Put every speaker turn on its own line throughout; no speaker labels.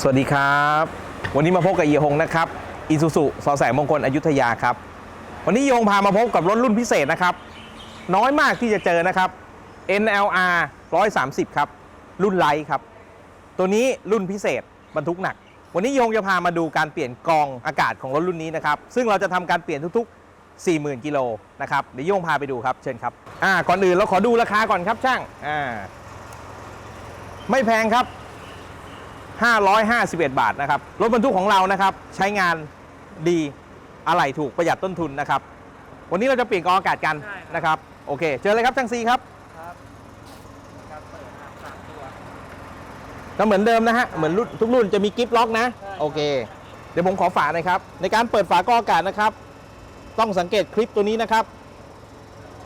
สวัสดีครับ วันนี้มาพบกับเยหงนะครับอีซูซุสอแสงมงคลอยุธยาครับ วันนี้เยหงพามาพบกับรถรุ่นพิเศษนะครับ น้อยมากที่จะเจอนะครับ NLR 130 ครับ รุ่นไลท์ครับ ตัวนี้รุ่นพิเศษบรรทุกหนัก วันนี้โยงจะพามาดูการเปลี่ยนกองอากาศของรถรุ่นนี้นะครับ ซึ่งเราจะทำการเปลี่ยนทุกๆ 40,000กิโลนะครับเดี๋ยวโยงพาไปดูครับเชิญครับอ่าก่อนอื่นเราขอดูราคาก่อนครับช่างอ่าไม่แพงครับ 551 บาทนะครับ รถบรรทุกของเรานะครับ ใช้งานดีอะไหล่ถูกประหยัดต้นทุนนะครับ วันนี้เราจะเปลี่ยนกรองอากาศกัน
ใช่ครับ
นะครับ โอเค เจอเลยครับช่างซีครับ
ครับการเปิดอะสามตัว
ก็เหมือนเดิมนะฮะ เหมือนรุ่นทุกรุ่นจะมีกิฟต์ล็อกนะ
ใช่ครับ
โอเค เดี๋ยวผมขอฝาหน่อยครับ ในการเปิดฝากรองอากาศนะครับ ต้องสังเกตคลิปตัวนี้นะครับ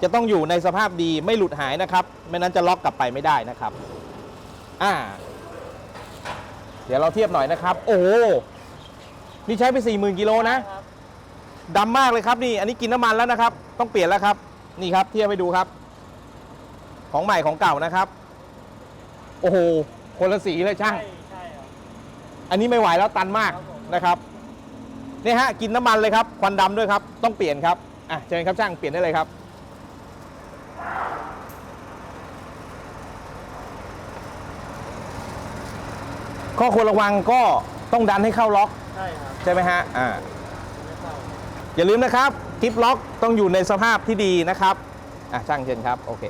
จะต้องอยู่ในสภาพดีไม่หลุดหายนะครับ ไม่นั้นจะล็อกกลับไปไม่ได้นะครับ อ่าเดี๋ยวเราเทียบหน่อยนะครับ โอ้โหนี่ใช้ไป 40,000กิโลนะ
ครับ
ดำมากเลยครับนี่ อันนี้กินน้ำมันแล้วนะครับ ต้องเปลี่ยนแล้วครับ นี่ครับ เทียบให้ดูครับ ของใหม่ของเก่านะครับ โอ้โห คนละสีเลยช่าง
ใช่ใช่ครับ
อันนี้ไม่ไหวแล้วตันมาก
ครับผม
นะครับ นี่ฮะ กินน้ำมันเลยครับ ควันดำด้วยครับ ต้องเปลี่ยนครับ อะเชิญครับช่าง เปลี่ยนได้เลยครับ ข้อควรระวังก็ต้องดันให้เข้าล็อก
ใช่ครับ
ใช่ไหมฮะอ่า
ไม่เข้า
อย่าลืมนะครับกิฟล็อกต้องอยู่ในสภาพที่ดีนะครับอะช่างเชิญครับ โอเค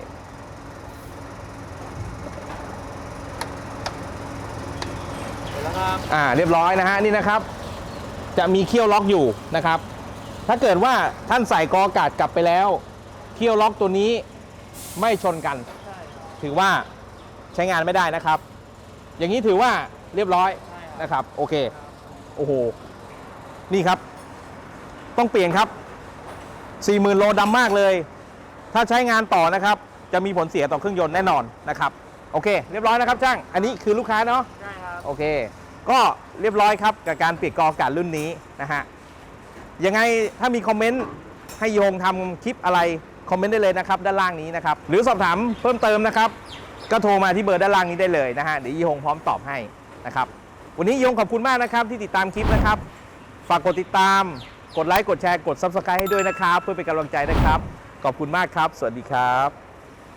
เสร็จแล้วครับ
อ่าเรียบร้อยนะฮะนี่นะครับ จะมีเขี้ยวล็อกอยู่นะครับ ถ้าเกิดว่าท่านใส่กออากาศกลับไปแล้ว เขี้ยวล็อกตัวนี้ไม่ชนกัน
ใช่ครับ
ถือว่าใช้งานไม่ได้นะครับ อย่างนี้ถือว่า เรียบร้อย
ใช่ครับ
นะครับ โอเค โอ้โห นี่ครับ ต้องเปลี่ยนครับ 40,000 โลดำมากเลย ถ้าใช้งานต่อนะครับ จะมีผลเสียต่อเครื่องยนต์แน่นอนนะครับ โอเค เรียบร้อยนะครับช่าง อันนี้คือลูกค้าเนาะ
ใช่ครับ
โอเค ก็เรียบร้อยครับกับการเปลี่ยนกรองอากาศรุ่นนี้นะฮะ ยังไงถ้ามีคอมเมนต์ให้โยงทำคลิปอะไรคอมเมนต์ได้เลยนะครับด้านล่างนี้นะครับ หรือสอบถามเพิ่มเติมนะครับ ก็โทรมาที่เบอร์ด้านล่างนี้ได้เลยนะฮะเดี๋ยวยีฮงพร้อมตอบให้ นะครับ วันนี้ยงขอบคุณมากนะครับที่ติดตามคลิปนะครับ ฝากกดติดตาม กดไลค์ กดแชร์ กด Subscribe ให้ด้วยนะครับ เพื่อเป็นกำลังใจนะครับ ขอบคุณมากครับ สวัสดีครับ